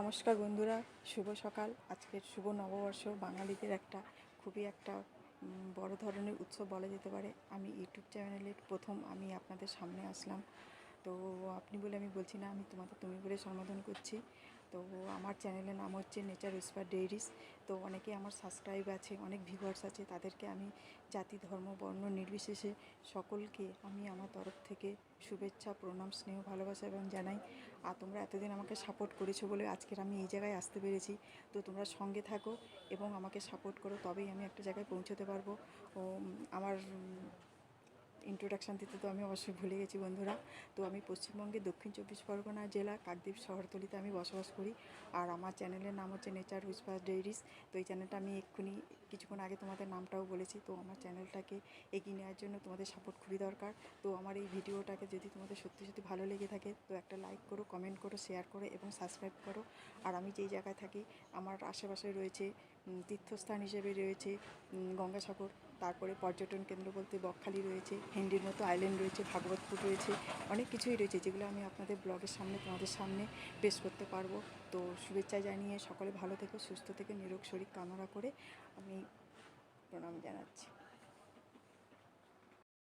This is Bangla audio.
নমস্কার বন্ধুরা, শুভ সকাল। আজকের শুভ নববর্ষ, বাঙালিদের একটা খুবই একটা বড় ধরনের উৎসব বলা যেতে পারে। আমি ইউটিউব চ্যানেলের প্রথম আমি আপনাদের সামনে আসলাম। তো আপনি বলে আমি বলছি না, আমি তোমাকে তুমি বলে সম্বোধন করছি। তো আমার চ্যানেলের নাম হচ্ছে নেচার উইসপার ডেইরিস তো অনেকে আমার সাবস্ক্রাইব আছে, অনেক ভিউয়ার্স আছে, তাদেরকে আমি জাতি, ধর্ম, বর্ণ নির্বিশেষে সকলকে আমি আমার তরফ থেকে শুভেচ্ছা, প্রণাম, স্নেহ, ভালোবাসা এবং জানাই। আর তোমরা এতদিন আমাকে সাপোর্ট করেছ বলে আজকের আমি এই জায়গায় আসতে পেরেছি। তো তোমরা সঙ্গে থাকো এবং আমাকে সাপোর্ট করো, তবেই আমি একটা জায়গায় পৌঁছতে পারব। ও, আমার ইন্ট্রোডাকশান দিতে তো আমি অবশ্যই ভুলে গেছি বন্ধুরা। তো আমি পশ্চিমবঙ্গে দক্ষিণ চব্বিশ পরগনা জেলা কাকদ্বীপ শহরতলিতে আমি বসবাস করি। আর আমার চ্যানেলের নাম হচ্ছে নেচার হুইসপার ডেইরিস তো এই চ্যানেলটা আমি এক্ষুনি কিছুক্ষণ আগে তোমাদের নামটাও বলেছি, তো আমার চ্যানেলটাকে এগিয়ে নেওয়ার জন্য তোমাদের সাপোর্ট খুবই দরকার। তো আমার এই ভিডিওটাকে যদি তোমাদের সত্যি সত্যি ভালো লেগে থাকে, তো একটা লাইক করো কমেন্ট করো শেয়ার করো এবং সাবস্ক্রাইব করো। আর আমি যেই জায়গায় থাকি, আমার আশেপাশে রয়েছে তীর্থস্থান হিসেবে রয়েছে গঙ্গাসাগর, তারপরে পর্যটন কেন্দ্র বলতে বকখালি রয়েছে, হিন্দির মতো আইল্যান্ড রয়েছে, ভাগবতপুর রয়েছে, অনেক কিছুই রয়েছে যেগুলো আমি আপনাদের ব্লগের সামনে, তোমাদের সামনে পেশ করতে পারব। তো শুভেচ্ছা জানিয়ে সকলে ভালো থেকো, সুস্থ থেকে, নিরোগ শরীর কামনা করে আমি প্রণাম জানাচ্ছি